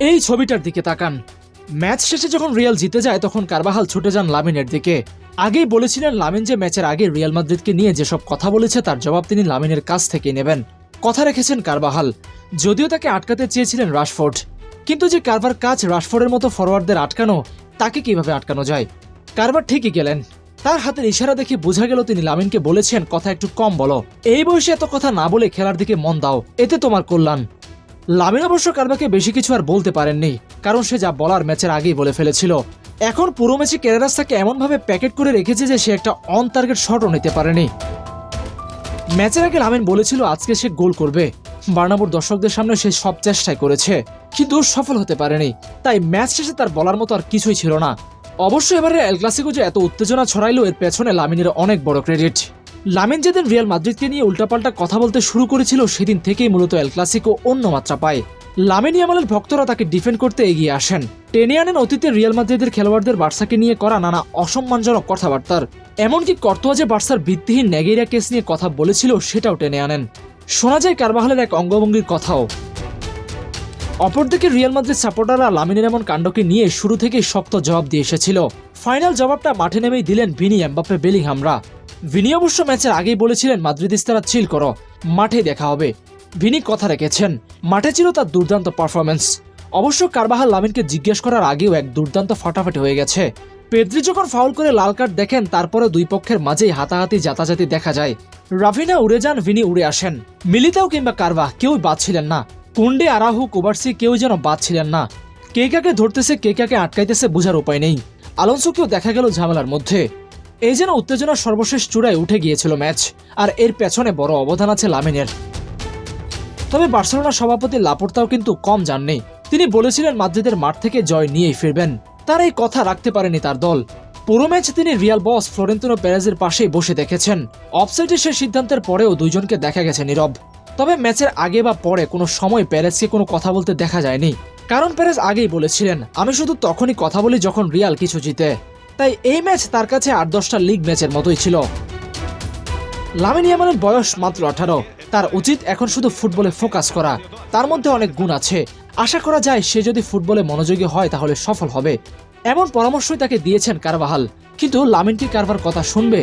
এই ছবিটার দিকে তাকান। ম্যাচ শেষে যখন রিয়াল জিতে যায়, তখন কারবাহাল ছুটে যান লামিনের দিকে। আগেই বলেছিলেন লামিন যে ম্যাচের আগে রিয়াল মাদ্রিদকে নিয়ে যেসব কথা বলেছে, তার জবাব তিনি লামিনের কাছ থেকে নেবেন। কথা রেখেছেন কারবাহাল। যদিও তাকে আটকাতে চেয়েছিলেন রাশফোর্ড। কিন্তু যে কারবার কাজ রাশফোর্ডের মতো ফরওয়ার্ডদের আটকানো, তাকে কীভাবে আটকানো যায়? কারবার ঠিকই গেলেন। তার হাতের ইশারা দেখে বোঝা গেল তিনি লামিনকে বলেছেন, কথা একটু কম বলো। এই বয়সে এত কথা না বলে খেলার দিকে মন দাও। এতে তোমার কল্যাণ। লামিন অবশ্য কারবাকে বেশি কিছু আর বলতে পারেননি, কারণ সে যা বলার ম্যাচের আগেই বলে ফেলেছিল। এখন পুরো ম্যাচে কেরারাস তাকে এমনভাবে প্যাকেট করে রেখেছে যে সে একটা অন টার্গেট শটও নিতে পারেনি। ম্যাচের আগে লামিন বলেছিল আজকে সে গোল করবে। বার্নাবুর দর্শকদের সামনে সে সব চেষ্টাই করেছে, কিন্তু সফল হতে পারেনি। তাই ম্যাচ শেষে তার বলার মতো আর কিছুই ছিল না। অবশ্য এবারে এল ক্লাসিকো যে এত উত্তেজনা ছড়াইলো, এর পেছনে লামিনের অনেক বড় ক্রেডিট। লামিন যেদিন রিয়াল মাদ্রিদকে নিয়ে উল্টাপাল্টা কথা বলতে শুরু করেছিল সেদিন থেকেই মূলত এল ক্লাসিকো অন্য মাত্রা পায়। লামিন ইয়ামালের ভক্তরা তাকে ডিফেন্ড করতে এগিয়ে আসেন। টেনে আনেন অতীতে রিয়াল মাদ্রিদের খেলোয়াড়দের বার্সাকে নিয়ে করা নানা অসম্মানজনক কথাবার্তার। এমনকি কর্তোয়া যে বার্সার ভিত্তিহীন ন্যাগেরিয়া কেস নিয়ে কথা বলেছিল সেটাও টেনে আনেন। শোনা যায় কারবাহালের এক অঙ্গভঙ্গির কথাও। অপরদিকে রিয়াল মাদ্রিদ সাপোর্টাররা লামিনের এমন কাণ্ডকে নিয়ে শুরু থেকেই শক্ত জবাব দিয়ে এসেছিল। ফাইনাল জবাবটা মাঠে নেমেই দিলেন ভিনি এমবাপ্পে বেলিংহামরা। ভিনি অবশ্য ম্যাচের আগেই বলেছিলেন মাদ্রিদিস্তারা চিল করো, মাঠে দেখা হবে। ভিনি কথা রেখেছেন, মাঠে ছিল তার দুর্দান্ত পারফরমেন্স অবশ্য কারবাহাল লামিনকে জিজ্ঞেস করার আগেও এক দুর্দান্ত ফাটাফাটি হয়ে গেছে। পেদ্রি যখন ফাউল করে লাল কার্ড দেখেন তারপরে দুই পক্ষের মাঝেই হাতাহাতি জাতাজাতি দেখা যায়। রাভিনা উড়ে যান, ভিনি উড়ে আসেন। মিলিতাও কিংবা কারবা কেউ বাদ ছিলেন না। কুন্ডে, আরাহু, কুবার্সি কেউ যেন বাদ ছিলেন না। কে কাকে ধরতেছে কে কাকে আটকাইতেছে, বোঝার উপায় নেই। আলোনসোকেও দেখা গেল ঝামেলার মধ্যে। এই যেন উত্তেজনার সর্বশেষ চূড়ায় উঠে গিয়েছিল ম্যাচ, আর এর পেছনে বড় অবদান আছে লামিনের। তবে বার্সেলোনা সভাপতি লাপোর্তাও কিন্তু কম যাননি তিনি বলেছিলেন মাদ্রিদের মাঠ থেকে জয় নিয়েই ফিরবেন। তার এই কথা রাখতে পারেনি তার দল। পুরো ম্যাচ তিনি রিয়াল বস ফ্লোরেন্তিনো প্যারেজের পাশেই বসে দেখেছেন। অফসাইডে সে সিদ্ধান্তের পরেও দুইজনকে দেখা গেছে নীরব। তবে ম্যাচের আগে বা পরে কোনো সময় প্যারেজকে কোনো কথা বলতে দেখা যায়নি। কারণ প্যারেজ আগেই বলেছিলেন, আমি শুধু তখনই কথা বলি যখন রিয়াল কিছু জিতে। তাই এই ম্যাচ তার কাছে আট দশটা লিগ ম্যাচের মতোই ছিল। লামিন ইয়ামানের বয়স মাত্র আঠারো। তার উচিত এখন শুধু ফুটবলে ফোকাস করা। তার মধ্যে অনেক গুণ আছে। আশা করা যায় সে যদি ফুটবলে মনোযোগী হয় তাহলে সফল হবে। এমন পরামর্শই তাকে দিয়েছেন কারবাহাল কিন্তু লামিনটি কারবার কথা শুনবে?